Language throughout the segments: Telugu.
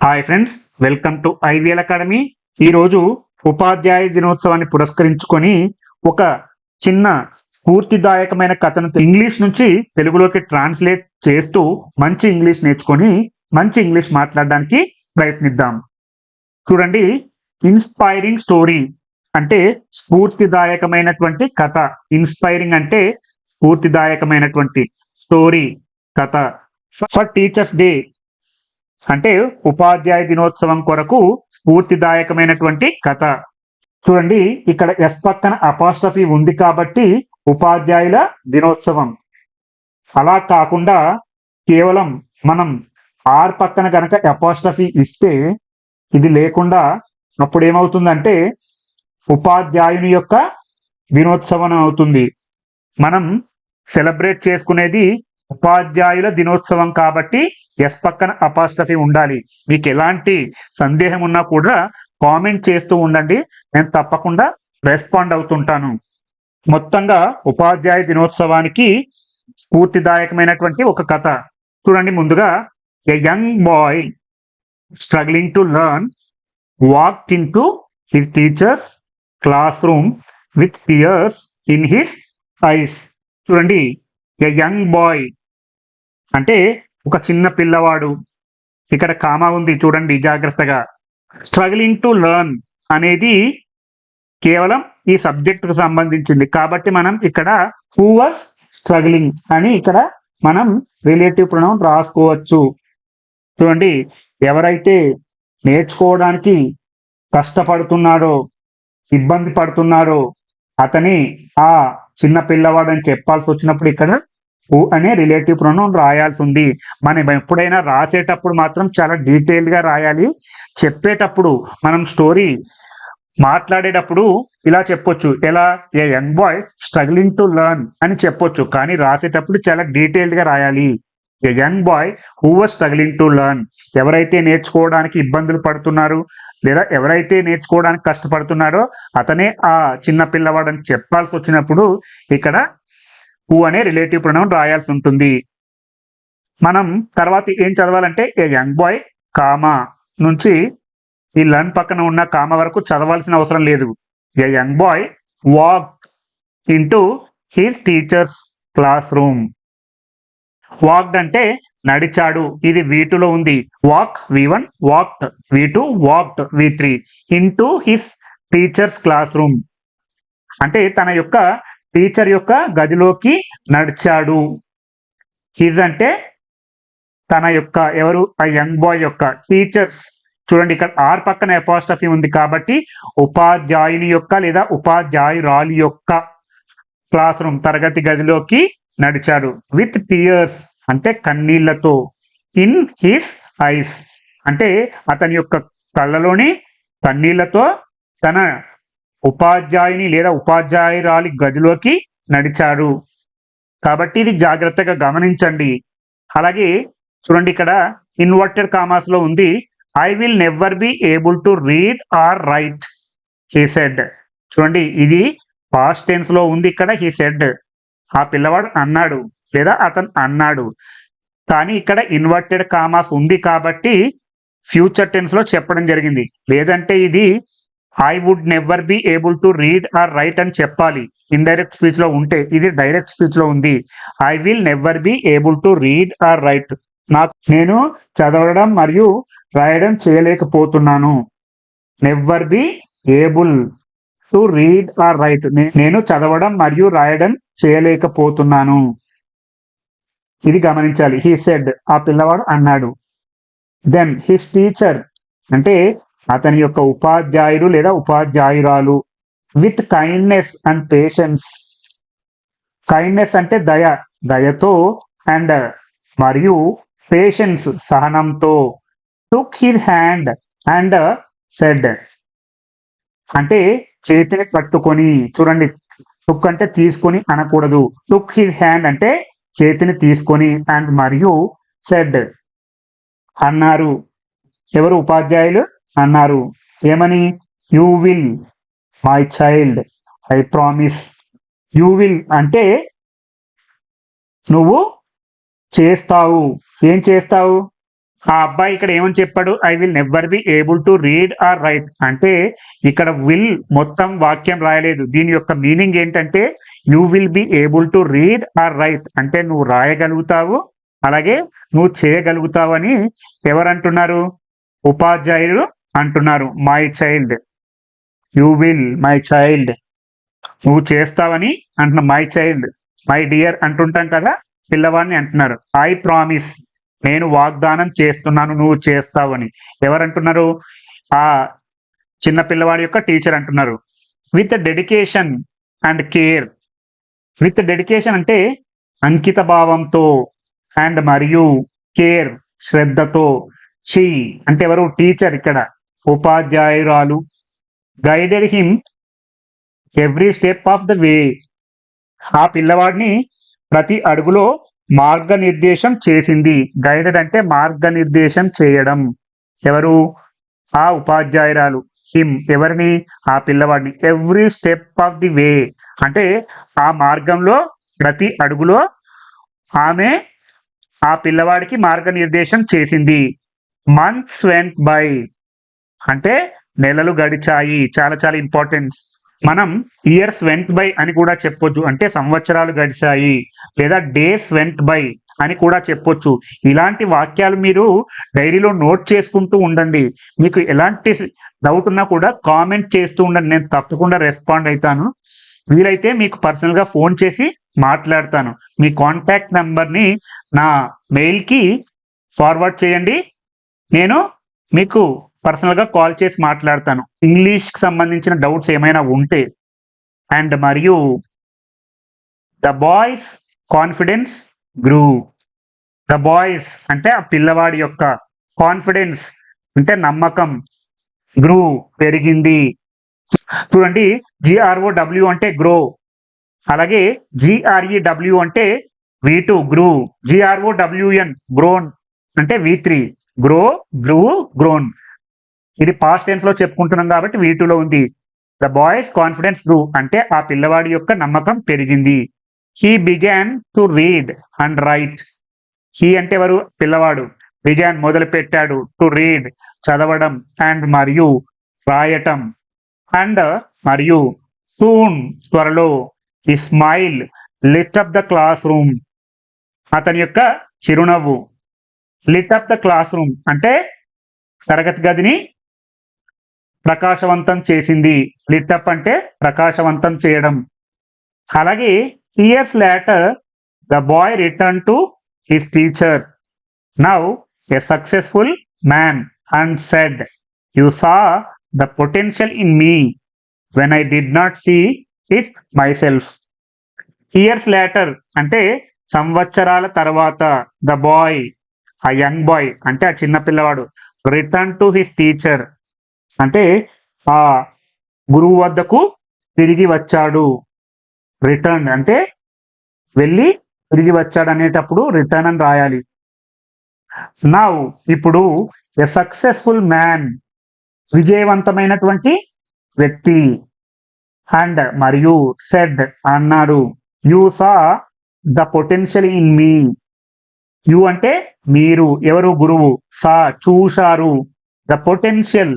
Hi friends welcome to IVL academy ఈరోజు ఉపాధ్యాయ దినోత్సవాన్ని పురస్కరించుకొని ఒక చిన్న స్ఫూర్తిదాయకమైన కథను ఇంగ్లీష్ నుంచి తెలుగులోకి ట్రాన్స్లేట్ చేస్తూ మంచి ఇంగ్లీష్ నేర్చుకొని మంచి ఇంగ్లీష్ మాట్లాడడానికి ప్రయత్నిద్దాం. చూడండి ఇన్స్పైరింగ్ స్టోరీ అంటే స్ఫూర్తిదాయకమైనటువంటి కథ. ఇన్స్పైరింగ్ అంటే స్ఫూర్తిదాయకమైనటువంటి స్టోరీ కథ. ఫర్ టీచర్స్ డే అంటే ఉపాధ్యాయ దినోత్సవం కొరకు స్ఫూర్తిదాయకమైనటువంటి కథ. చూడండి ఇక్కడ ఎస్ పక్కన అపాస్ట్రఫీ ఉంది కాబట్టి ఉపాధ్యాయుల దినోత్సవం. అలా కాకుండా కేవలం మనం ఆర్ పక్కన గనక అపాస్ట్రఫీ ఇస్తే ఇది లేకుండా అప్పుడు ఏమవుతుందంటే ఉపాధ్యాయుని యొక్క దినోత్సవం అవుతుంది. మనం సెలబ్రేట్ చేసుకునేది ఉపాధ్యాయుల దినోత్సవం కాబట్టి ఎస్ పక్కన అపాస్ట్రఫీ ఉండాలి. మీకు ఎలాంటి సందేహం ఉన్నా కూడా కామెంట్ చేస్తూ ఉండండి. నేను తప్పకుండా రెస్పాండ్ అవుతుంటాను. మొత్తంగా ఉపాధ్యాయ దినోత్సవానికి స్ఫూర్తిదాయకమైనటువంటి ఒక కథ. చూడండి ముందుగా a young boy struggling to learn walked into his teachers class room with tears in his eyes చూడండి ఎ యంగ్ బాయ్ అంటే ఒక చిన్న పిల్లవాడు. ఇక్కడ కామా ఉంది చూడండి జాగ్రత్తగా. స్ట్రగ్లింగ్ టు లర్న్ అనేది కేవలం ఈ సబ్జెక్ట్కు సంబంధించింది. కాబట్టి మనం ఇక్కడ హూ వాస్ స్ట్రగ్లింగ్ అని ఇక్కడ మనం రిలేటివ్ ప్రొనౌన్ రాసుకోవచ్చు. చూడండి ఎవరైతే నేర్చుకోవడానికి కష్టపడుతున్నాడో ఇబ్బంది పడుతున్నారో అతని ఆ చిన్న పిల్లవాడు అని చెప్పాల్సి వచ్చినప్పుడు ఇక్కడ హూ అనే రిలేటివ్ ప్రొనౌన్ రాయాల్సి ఉంది మనం ఎప్పుడైనా రాసేటప్పుడు మాత్రం చాలా డీటెయిల్గా రాయాలి. చెప్పేటప్పుడు మనం స్టోరీ మాట్లాడేటప్పుడు ఇలా చెప్పొచ్చు. ఎలా? A young boy struggling to learn అని చెప్పొచ్చు. కానీ రాసేటప్పుడు చాలా డీటెయిల్డ్గా రాయాలి. A young boy who was struggling to learn? ఎవరైతే నేర్చుకోవడానికి ఇబ్బందులు పడుతున్నారు? లేదా ఎవరైతే నేర్చుకోవడానికి కష్టపడుతున్నారో అతనే ఆ చిన్న పిల్లవాడని చెప్పాల్సి వచ్చినప్పుడు ఇక్కడ ఊ అనే రిలేటివ్ ప్రొనౌన్ రాయాల్సి ఉంటుంది. మనం తర్వాత ఏం చదవాలంటే ఏ యంగ్ బాయ్ కామా నుంచి ఈ లన్ పక్కన ఉన్న కామ వరకు చదవాల్సిన అవసరం లేదు. A young boy walk into his teachers class room walked అంటే నడిచాడు. ఇది వీటులో ఉంది. Walk V one walked V two walked V three into his teachers class room అంటే తన యొక్క టీచర్ యొక్క గదిలోకి నడిచాడు. హిజ్ అంటే తన యొక్క ఎవరు? ఆ యంగ్ బాయ్ యొక్క. టీచర్స్ చూడండి ఇక్కడ ఆర్ పక్కన అపాస్టఫీ ఉంది కాబట్టి ఉపాధ్యాయుని యొక్క లేదా ఉపాధ్యాయురాలి యొక్క క్లాస్ రూమ్ తరగతి గదిలోకి నడిచాడు. విత్ టీయర్స్ అంటే కన్నీళ్ళతో. ఇన్ హిస్ ఐస్ అంటే అతని యొక్క కళ్ళలోని కన్నీళ్ళతో తన ఉపాధ్యాయుని లేదా ఉపాధ్యాయురాలి గదిలోకి నడిచాడు. కాబట్టి ఇది జాగ్రత్తగా గమనించండి. అలాగే చూడండి ఇక్కడ ఇన్వర్టెడ్ కామాస్లో ఉంది I will never be able to read or write he said చూడండి ఇది పాస్ట్ టెన్స్లో ఉంది ఇక్కడ హీ సెడ్ ఆ పిల్లవాడు అన్నాడు లేదా అతను అన్నాడు. కానీ ఇక్కడ ఇన్వర్టెడ్ కామాస్ ఉంది కాబట్టి ఫ్యూచర్ టెన్స్లో చెప్పడం జరిగింది. లేదంటే ఇది I would never be able to read or write అని చెప్పాలి. ఇండైరెక్ట్ స్పీచ్లో ఉంటే ఇది డైరెక్ట్ స్పీచ్లో ఉంది. I will never be able to read or write నాకు నేను చదవడం మరియు రాయడం చేయలేకపోతున్నాను. Never be able to read or write నేను చదవడం మరియు రాయడం చేయలేకపోతున్నాను. ఇది గమనించాలి. హీ సెడ్ ఆ పిల్లవాడు అన్నాడు. దెన్ హిస్ టీచర్ అంటే అతని యొక్క ఉపాధ్యాయుడు లేదా ఉపాధ్యాయురాలు with kindness and patience kindness అంటే దయ దయతో అండ్ మరియు పేషెన్స్ సహనంతో. Took her hand and said అంటే చేతిని పట్టుకొని చూడండి టుక్ అంటే తీసుకొని అనకూడదు. టుక్ హిర్ హ్యాండ్ అంటే చేతిని తీసుకొని అండ్ మరియు సెడ్ అన్నారు. ఎవరు ఉపాధ్యాయులు? అన్నారు. ఏమని? You will my child I promise. You will అంటే నువ్వు చేస్తావు. ఏం చేస్తావు? ఆ అబ్బాయి ఇక్కడ ఏమని చెప్పాడు? I will never be able to read or write. అంటే ఇక్కడ విల్ మొత్తం వాక్యం రాయలేదు. దీని యొక్క మీనింగ్ ఏంటంటే you will be able to read or write. అంటే నువ్వు రాయగలుగుతావు అలాగే నువ్వు చేయగలుగుతావు అని ఎవరంటున్నారు ఉపాధ్యాయులు అంటున్నారు my child you will my child నువ్వు చేస్తావని అంటున్నా మై చైల్డ్ మై డియర్ అంటుంటాం కదా పిల్లవాడిని అంటున్నారు. ఐ ప్రామిస్ నేను వాగ్దానం చేస్తున్నాను నువ్వు చేస్తావని. ఎవరంటున్నారు? ఆ చిన్న పిల్లవాడి యొక్క టీచర్ అంటున్నారు. With dedication and care with dedication అంటే అంకిత భావంతో అండ్ మరియు కేర్ శ్రద్ధతో. షీ అంటే ఎవరు? టీచర్ ఇక్కడ. ఉపాధ్యాయురాలు guided him every step of the way ఆ పిల్లవాడిని ప్రతి అడుగులో మార్గనిర్దేశం చేసింది. గైడెడ్ అంటే మార్గనిర్దేశం చేయడం. ఎవరు? ఆ ఉపాధ్యాయురాలు. హిమ్ ఎవరిని? ఆ పిల్లవాడిని. Every step of the way అంటే ఆ మార్గంలో ప్రతి అడుగులో ఆమె ఆ పిల్లవాడికి మార్గనిర్దేశం చేసింది. మంత్స్ వెంట్ బై అంటే నెలలు గడిచాయి. చాలా చాలా ఇంపార్టెంట్ మనం ఇయర్స్ వెంట్ బై అని కూడా చెప్పొచ్చు. అంటే సంవత్సరాలు గడిచాయి. లేదా డేస్ వెంట్ బై అని కూడా చెప్పొచ్చు. ఇలాంటి వాక్యాలు మీరు డైరీలో నోట్ చేసుకుంటూ ఉండండి. మీకు ఎలాంటి డౌట్ ఉన్నా కూడా కామెంట్ చేస్తూ ఉండండి. నేను తప్పకుండా రెస్పాండ్ అవుతాను వీలైతే మీకు పర్సనల్గా ఫోన్ చేసి మాట్లాడతాను. మీ కాంటాక్ట్ నెంబర్ని నా మెయిల్కి ఫార్వర్డ్ చేయండి. నేను మీకు పర్సనల్గా కాల్ చేసి మాట్లాడతాను. ఇంగ్లీష్కి సంబంధించిన డౌట్స్ ఏమైనా ఉంటే అండ్ మరియు the boy's confidence grew the boy's అంటే ఆ పిల్లవాడి యొక్క కాన్ఫిడెన్స్ అంటే నమ్మకం గ్రూ పెరిగింది. చూడండి జిఆర్ఓ డబ్ల్యూ అంటే గ్రో అలాగే జిఆర్ఈ డబ్ల్యూ అంటే V two grew G R O W N grown అంటే V three grow grew grown ఇది పాస్ట్ టెన్స్లో చెప్పుకుంటున్నాం కాబట్టి వీటిలో ఉంది. ద బాయ్స్ కాన్ఫిడెన్స్ గ్రూ అంటే ఆ పిల్లవాడి యొక్క నమ్మకం పెరిగింది. He began to read and write he అంటే ఎవరు? పిల్లవాడు. బిగాన్ మొదలు పెట్టాడు టు రీడ్ చదవడం అండ్ మరియు రాయటం. అండ్ మరియు సూన్ త్వరలో ఈ smile lit up the classroom అతని యొక్క చిరునవ్వు. Lit up the class room అంటే తరగతి గదిని ప్రకాశవంతం చేసింది. లిట్టప్ అంటే ప్రకాశవంతం చేయడం. అలాగే years later the boy return to his teacher now a successful man and said you saw the potential in me when I did not see it myself years later అంటే సంవత్సరాల తర్వాత ద బాయ్ ఆ యంగ్ బాయ్ అంటే ఆ చిన్న పిల్లవాడు రిటర్న్ టు హిస్ టీచర్ అంటే ఆ గురువు వద్దకు తిరిగి వచ్చాడు. రిటర్న్ అంటే వెళ్ళి తిరిగి వచ్చాడు అనేటప్పుడు రిటర్న్ అని రాయాలి. నా ఇప్పుడు ఎ సక్సెస్ఫుల్ మ్యాన్ విజయవంతమైనటువంటి వ్యక్తి. అండ్ మరియు సెడ్ అన్నాడు you saw the potential in me you అంటే మీరు ఎవరు గురువు? సా చూశారు. ద పొటెన్షియల్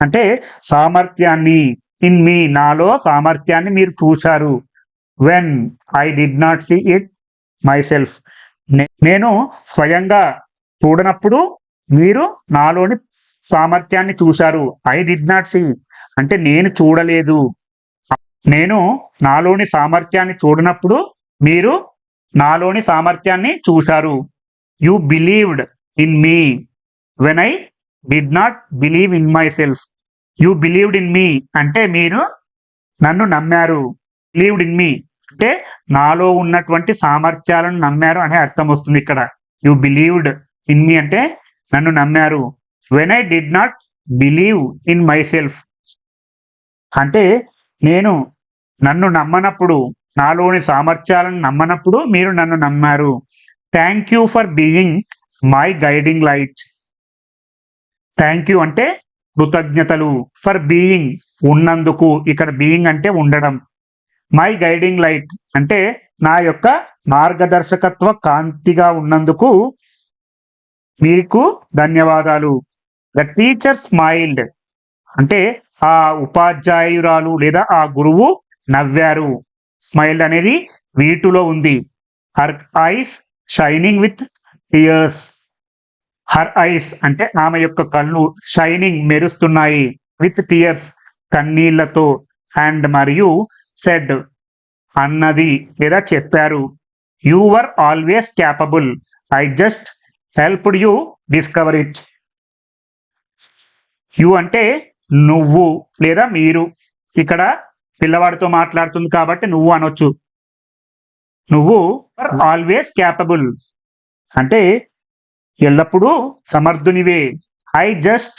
అంటే సామర్థ్యాన్ని ఇన్ మీ నాలో సామర్థ్యాన్ని మీరు చూశారు. When I did not see it myself నేను స్వయంగా చూడనప్పుడు మీరు నాలోని సామర్థ్యాన్ని చూశారు. ఐ డిడ్ నాట్ సీ అంటే నేను చూడలేదు. నేను నాలోని సామర్థ్యాన్ని చూడనప్పుడు మీరు నాలోని సామర్థ్యాన్ని చూశారు. You believed in me when I did not believe in myself you believed in me అంటే మీరు నన్ను నమ్మారు. బిలీవ్డ్ ఇన్ మీ అంటే నాలో ఉన్నటువంటి సామర్థ్యాలను నమ్మారు అనే అర్థం వస్తుంది ఇక్కడ. యు బిలీవ్డ్ ఇన్ మీ అంటే నన్ను నమ్మారు. When I did not believe in myself అంటే నేను నన్ను నమ్మనప్పుడు నాలోని సామర్థ్యాలను నమ్మనప్పుడు మీరు నన్ను నమ్మారు. Thank you for being my guiding light thank you అంటే కృతజ్ఞతలు ఫర్ బీయింగ్ ఉన్నందుకు. ఇక్కడ బీయింగ్ అంటే ఉండడం. మై గైడింగ్ లైట్ అంటే నా యొక్క మార్గదర్శకత్వ కాంతిగా ఉన్నందుకు మీకు ధన్యవాదాలు. ద టీచర్ స్మైల్డ్ అంటే ఆ ఉపాధ్యాయురాలు లేదా ఆ గురువు నవ్వారు. స్మైల్డ్ అనేది వీటిలో ఉంది. Her eyes shining with tears her eyes అంటే ఆమె యొక్క కళ్ళు షైనింగ్ మెరుస్తున్నాయి. విత్ టియర్స్ కన్నీళ్ళతో అండ్ మరియు సెడ్ అన్నది లేదా చెప్పారు? You were always capable. I just helped you discover it. You అంటే నువ్వు లేదా మీరు. ఇక్కడ పిల్లవాడితో మాట్లాడుతుంది కాబట్టి నువ్వు అనొచ్చు. నువ్వు ఆల్వేస్ క్యాపబుల్. అంటే ఎల్లప్పుడూ సమర్థునివే. I just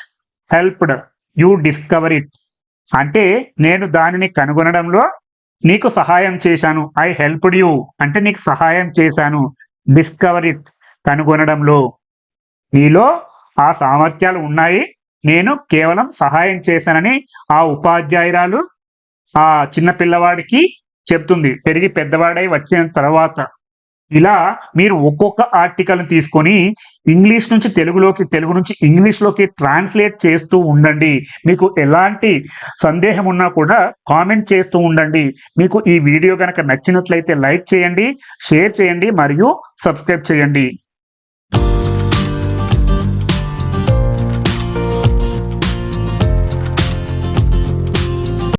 helped you discover it అంటే నేను దానిని కనుగొనడంలో నీకు సహాయం చేశాను. ఐ హెల్ప్డ్ యూ అంటే నీకు సహాయం చేశాను. డిస్కవర్ ఇట్ కనుగొనడంలో. నీలో ఆ సామర్థ్యాలు ఉన్నాయి. నేను కేవలం సహాయం చేశానని ఆ ఉపాధ్యాయురాలు ఆ చిన్న పిల్లవాడికి చెప్తుంది. పెరిగి పెద్దవాడై వచ్చిన తర్వాత. ఇలా మీరు ఒక్కొక్క ఆర్టికల్ని తీసుకొని ఇంగ్లీష్ నుంచి తెలుగులోకి తెలుగు నుంచి ఇంగ్లీష్లోకి ట్రాన్స్లేట్ చేస్తూ ఉండండి. మీకు ఎలాంటి సందేహం ఉన్నా కూడా కామెంట్ చేస్తూ ఉండండి. మీకు ఈ వీడియో కనుక నచ్చినట్లయితే లైక్ చేయండి షేర్ చేయండి మరియు సబ్స్క్రైబ్ చేయండి.